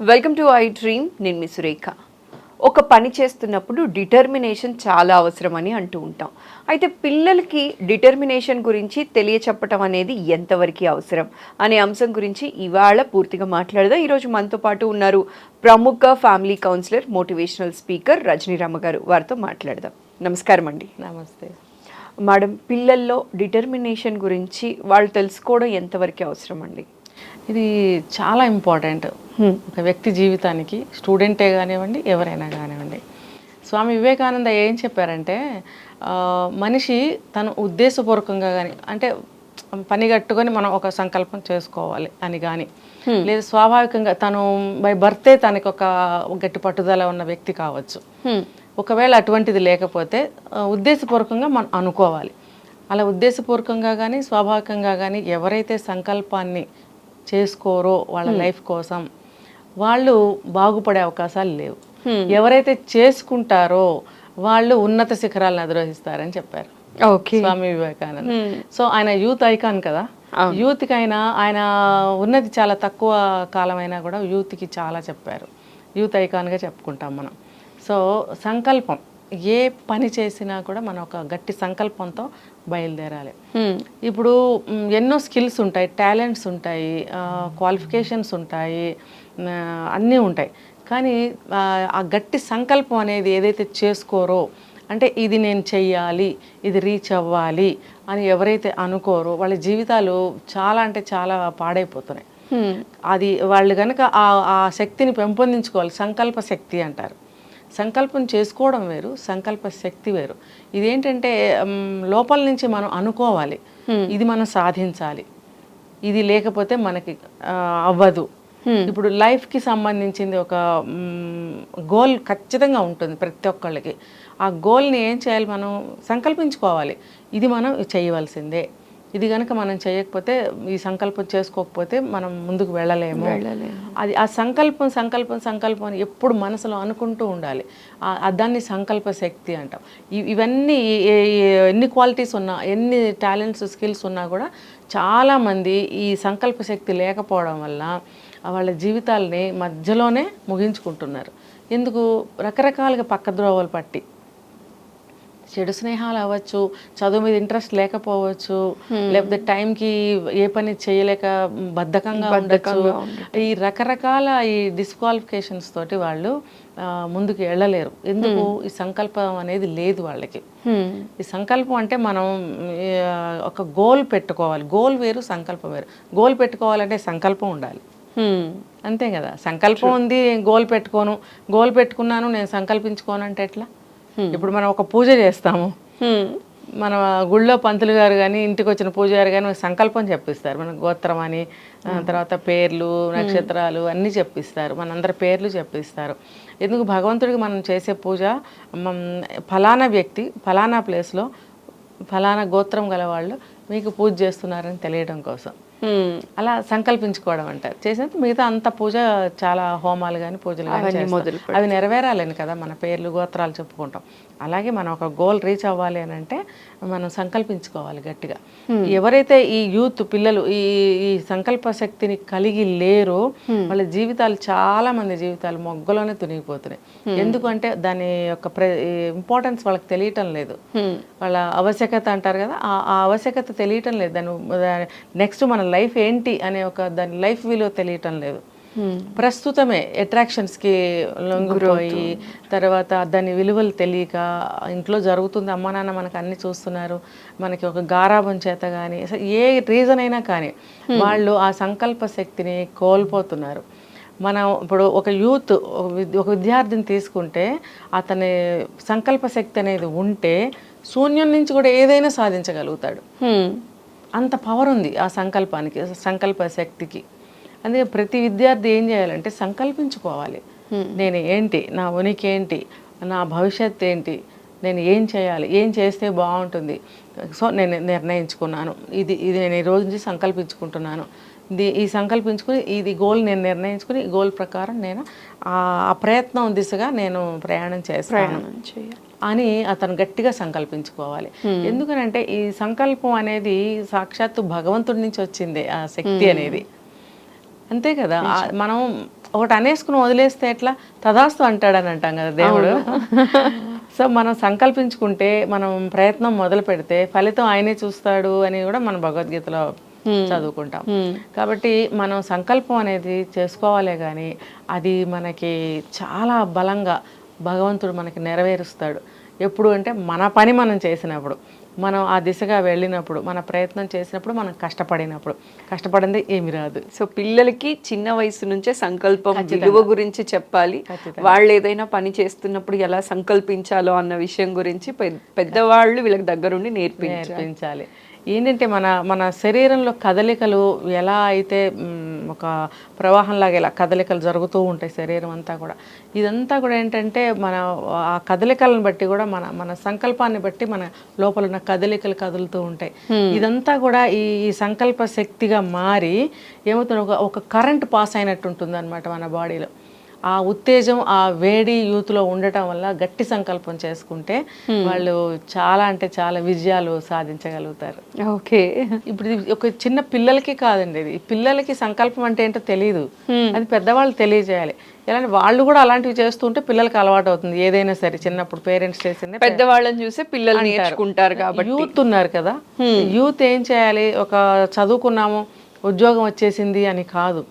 Welcome to I dream నేను మీ సురేఖ. ఒక పని చేస్తున్నప్పుడు డిటర్మినేషన్ చాలా అవసరమని అంటూ ఉంటాం. అయితే పిల్లలకి డిటర్మినేషన్ గురించి తెలియచెప్పటం అనేది ఎంతవరకు అవసరం అనే అంశం గురించి ఇవాళ పూర్తిగా మాట్లాడదాం. ఈరోజు మనతో పాటు ఉన్నారు ప్రముఖ family counsellor motivational speaker Rajanirama garu. వారితో మాట్లాడదాం. నమస్కారం అండి. నమస్తే. మేడం పిల్లల్లో డిటర్మినేషన్ గురించి వాళ్ళు తెలుసుకోవడం ఎంతవరకు అవసరం అండి? ఇది చాలా ఇంపార్టెంట్ ఒక వ్యక్తి జీవితానికి స్టూడెంటే కానివ్వండి ఎవరైనా కానివ్వండి. స్వామి వివేకానంద ఏం చెప్పారంటే మనిషి తను ఉద్దేశపూర్వకంగా కానీ అంటే పని కట్టుకొని మనం ఒక సంకల్పం చేసుకోవాలి అని కానీ లేదా స్వాభావికంగా తను బై బర్తే తనకి ఒక గట్టి పట్టుదల ఉన్న వ్యక్తి కావచ్చు. ఒకవేళ అటువంటిది లేకపోతే ఉద్దేశపూర్వకంగా మనం అనుకోవాలి. అలా ఉద్దేశపూర్వకంగా కానీ స్వాభావికంగా కానీ ఎవరైతే సంకల్పాన్ని చేసుకోరో వాళ్ళ లైఫ్ కోసం వాళ్ళు బాగుపడే అవకాశాలు లేవు. ఎవరైతే చేసుకుంటారో వాళ్ళు ఉన్నత శిఖరాలను అధిరోహిస్తారని చెప్పారు. ఓకే. స్వామి వివేకానంద. సో ఆయన యూత్ ఐకాన్ కదా? యూత్కి అయినా ఆయన ఉన్నది చాలా తక్కువ కాలమైనా కూడా యూత్కి చాలా చెప్పారు. యూత్ ఐకాన్గా చెప్పుకుంటాం మనం. సో సంకల్పం. ఏ పని చేసినా కూడా మనం ఒక గట్టి సంకల్పంతో బయలుదేరాలి. ఇప్పుడు ఎన్నో స్కిల్స్ ఉంటాయి. టాలెంట్స్ ఉంటాయి. క్వాలిఫికేషన్స్ ఉంటాయి. అన్నీ ఉంటాయి. కానీ ఆ, గట్టి సంకల్పం అనేది ఏదైతే చేసుకోరో అంటే ఇది నేను చెయ్యాలి ఇది రీచ్ అవ్వాలి అని ఎవరైతే అనుకోరో వాళ్ళ జీవితాలు చాలా అంటే చాలా పాడైపోతున్నాయి. అది వాళ్ళు కనుక ఆ ఆ శక్తిని పెంపొందించుకోవాలి. సంకల్ప శక్తి అంటారు. సంకల్పం చేసుకోవడం వేరు సంకల్ప శక్తి వేరు. ఇదేంటంటే లోపల నుంచి మనం అనుకోవాలి. ఇది మనం సాధించాలి. ఇది లేకపోతే మనకి అవ్వదు. ఇప్పుడు లైఫ్కి సంబంధించింది ఒక గోల్ ఖచ్చితంగా ఉంటుంది ప్రతి ఒక్కళ్ళకి. ఆ గోల్ని ఏం చేయాలి మనం? సంకల్పించుకోవాలి. ఇది మనం చేయవలసిందే. ఇది కనుక మనం చేయకపోతే ఈ సంకల్పం చేసుకోకపోతే మనం ముందుకు వెళ్ళలేము. అది ఆ సంకల్పం సంకల్పం సంకల్పం అని ఎప్పుడు మనసులో అనుకుంటూ ఉండాలి. దాన్ని సంకల్ప శక్తి అంటాం. ఇవన్నీ ఎన్ని క్వాలిటీస్ ఉన్నా ఎన్ని టాలెంట్స్ స్కిల్స్ ఉన్నా కూడా చాలామంది ఈ సంకల్ప శక్తి లేకపోవడం వల్ల వాళ్ళ జీవితాలని మధ్యలోనే ముగించుకుంటున్నారు. ఎందుకు? రకరకాలుగా పక్కద్రోవలు పట్టి. చెడు స్నేహాలు అవ్వచ్చు చదువు మీద ఇంట్రెస్ట్ లేకపోవచ్చు లేకపోతే టైంకి ఏ పని చేయలేక బద్ధకంగా ఉండొచ్చు. ఈ రకరకాల ఈ డిస్క్వాలిఫికేషన్స్ తోటి వాళ్ళు ముందుకు వెళ్ళలేరు. ఎందుకు? ఈ సంకల్పం అనేది లేదు వాళ్ళకి. ఈ సంకల్పం అంటే మనం ఒక గోల్ పెట్టుకోవాలి. గోల్ వేరు సంకల్పం వేరు. గోల్ పెట్టుకోవాలంటే సంకల్పం ఉండాలి. అంతే కదా. సంకల్పం ఉంది గోల్ పెట్టుకోను. గోల్ పెట్టుకున్నాను నేను సంకల్పించుకోను అంటే ఎట్లా? ఇప్పుడు మనం ఒక పూజ చేస్తాము. మన గుళ్ళో పంతులు గారు కానీ ఇంటికి వచ్చిన పూజారి కానీ సంకల్పం చెప్పిస్తారు. మన గోత్రం అని తర్వాత పేర్లు నక్షత్రాలు అన్నీ చెప్పిస్తారు. మనందరి పేర్లు చెప్పిస్తారు. ఎందుకు భగవంతుడికి మనం చేసే పూజ ఫలానా వ్యక్తి ఫలానా ప్లేస్లో ఫలానా గోత్రం గల వాళ్ళు మీకు పూజ చేస్తున్నారని తెలియడం కోసం. అలా సంకల్పించుకోవడం అంటారు చేసినప్పుడు మిగతా అంత పూజ చాలా హోమాలు కానీ పూజలు కానీ అవి నెరవేరాలని కదా మన పేర్లు గోత్రాలు చెప్పుకుంటాం. అలాగే మనం ఒక గోల్ రీచ్ అవ్వాలి అని అంటే మనం సంకల్పించుకోవాలి గట్టిగా. ఎవరైతే ఈ యూత్ పిల్లలు ఈ ఈ సంకల్ప శక్తిని కలిగి లేరో వాళ్ళ జీవితాలు చాలా మంది జీవితాలు మొగ్గలోనే తునిగిపోతున్నాయి. ఎందుకంటే దాని యొక్క ఇంపార్టెన్స్ వాళ్ళకి తెలియటం లేదు. వాళ్ళ ఆవశ్యకత అంటారు కదా ఆ ఆవశ్యకత తెలియటం లేదు. దాని నెక్స్ట్ మన లైఫ్ ఏంటి అనే ఒక దాని లైఫ్ విలువ తెలియటం లేదు. ప్రస్తుతమే అట్రాక్షన్స్కి లొంగిపోయి తర్వాత దాని విలువలు తెలియక ఇంట్లో జరుగుతుంది అమ్మా నాన్న మనకు అన్ని చూస్తున్నారు మనకి ఒక గారాబం చేత కానీ ఏ రీజన్ అయినా కానీ వాళ్ళు ఆ సంకల్ప శక్తిని కోల్పోతున్నారు. మనం ఇప్పుడు ఒక యూత్ ఒక విద్యార్థిని తీసుకుంటే అతని సంకల్ప శక్తి అనేది ఉంటే శూన్యం నుంచి కూడా ఏదైనా సాధించగలుగుతాడు. అంత పవర్ ఉంది ఆ సంకల్పానికి సంకల్ప శక్తికి. అందుకే ప్రతి విద్యార్థి ఏం చేయాలంటే సంకల్పించుకోవాలి. నేను ఏంటి? నా ఉనికి ఏంటి? నా భవిష్యత్ ఏంటి? నేను ఏం చేయాలి? ఏం చేస్తే బాగుంటుంది? సో నేను నిర్ణయించుకున్నాను. ఇది ఇది నేను ఈ రోజు నుంచి సంకల్పించుకుంటున్నాను. ఇది ఈ సంకల్పించుకుని ఇది గోల్ నేను నిర్ణయించుకుని ఈ గోల్ ప్రకారం నేను ఆ ఆ ప్రయత్నం దిశగా నేను ప్రయాణం చేస్తాను. అని అతను గట్టిగా సంకల్పించుకోవాలి. ఎందుకనంటే ఈ సంకల్పం అనేది సాక్షాత్తు భగవంతుడి నుంచి వచ్చింది ఆ శక్తి అనేది. అంతే కదా? మనం ఒకటి అనేసుకుని వదిలేస్తే ఎట్లా? తదాస్తు అంటాడని అంటాం కదా దేవుడు. సో మనం సంకల్పించుకుంటే మనం ప్రయత్నం మొదలు పెడితే ఫలితం ఆయనే చూస్తాడు అని కూడా మన భగవద్గీతలో చదువుకుంటాం. కాబట్టి మనం సంకల్పం అనేది చేసుకోవాలే కానీ అది మనకి చాలా బలంగా భగవంతుడు మనకి నెరవేరుస్తాడు. ఎప్పుడు అంటే మన పని మనం చేసినప్పుడు. మనం ఆ దిశగా వెళ్ళినప్పుడు మన ప్రయత్నం చేసినప్పుడు మనం కష్టపడినప్పుడు. కష్టపడింది ఏమి రాదు. సో పిల్లలకి చిన్న వయసు నుంచే సంకల్పం విలువ గురించి చెప్పాలి. వాళ్ళు ఏదైనా పని చేస్తున్నప్పుడు ఎలా సంకల్పించాలో అన్న విషయం గురించి పెద్ద- పెద్దవాళ్ళు వీళ్ళకి దగ్గరుండి నేర్పించాలి. నేర్పించాలి. ఏంటంటే మన మన శరీరంలో కదలికలు ఎలా అయితే ఒక ప్రవాహంలాగా ఇలా కదలికలు జరుగుతూ ఉంటాయి శరీరం అంతా కూడా. ఇదంతా కూడా ఏంటంటే మన ఆ కదలికలను బట్టి కూడా మన మన సంకల్పాన్ని బట్టి మన లోపల ఉన్న కదలికలు కదులుతూ ఉంటాయి. ఇదంతా కూడా ఈ సంకల్ప శక్తిగా మారి ఏమవుతుంది? ఒక ఒక కరెంట్ పాస్ అయినట్టు ఉంటుంది అనమాట మన బాడీలో. ఆ ఉత్తేజం ఆ వేడి యూత్లో ఉండటం వల్ల గట్టి సంకల్పం చేసుకుంటే వాళ్ళు చాలా అంటే చాలా విజయాలు సాధించగలుగుతారు. ఓకే. ఇప్పుడు ఒక చిన్న పిల్లలకి కాదండి ఇది. పిల్లలకి సంకల్పం అంటే ఏంటో తెలియదు అది పెద్దవాళ్ళు తెలియజేయాలి. ఎలా వాళ్ళు కూడా అలాంటివి చేస్తుంటే పిల్లలకి అలవాటు అవుతుంది. ఏదైనా సరే చిన్నప్పుడు పేరెంట్స్ చేసింది పెద్దవాళ్ళని చూసే పిల్లలు నేర్చుకుంటారు కాబట్టి. యూత్ ఉన్నారు కదా. యూత్ ఏం చేయాలి? ఒక చదువుకున్నాము ఉద్యోగం వచ్చేసింది అని కాదు.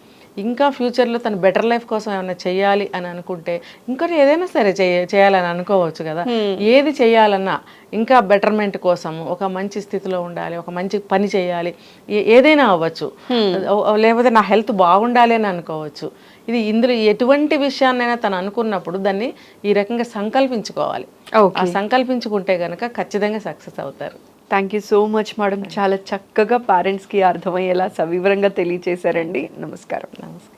ఇంకా ఫ్యూచర్లో తను బెటర్ లైఫ్ కోసం ఏమైనా చేయాలి అని అనుకుంటే ఇంకా ఏదైనా సరే చేయ చేయాలని అనుకోవచ్చు కదా. ఏది చేయాలన్నా ఇంకా బెటర్మెంట్ కోసం ఒక మంచి స్థితిలో ఉండాలి ఒక మంచి పని చేయాలి ఏదైనా అవ్వచ్చు. లేకపోతే నా హెల్త్ బాగుండాలి అని అనుకోవచ్చు. ఇది ఇందులో ఎటువంటి విషయాన్నైనా తను అనుకున్నప్పుడు దాన్ని ఈ రకంగా సంకల్పించుకోవాలి. ఆ సంకల్పించుకుంటే గనక ఖచ్చితంగా సక్సెస్ అవుతారు. Thank you so much madam చాలా చక్కగా పేరెంట్స్కి అర్థమయ్యేలా సవివరంగా తెలియచేశారండి. నమస్కారం. నమస్కారం.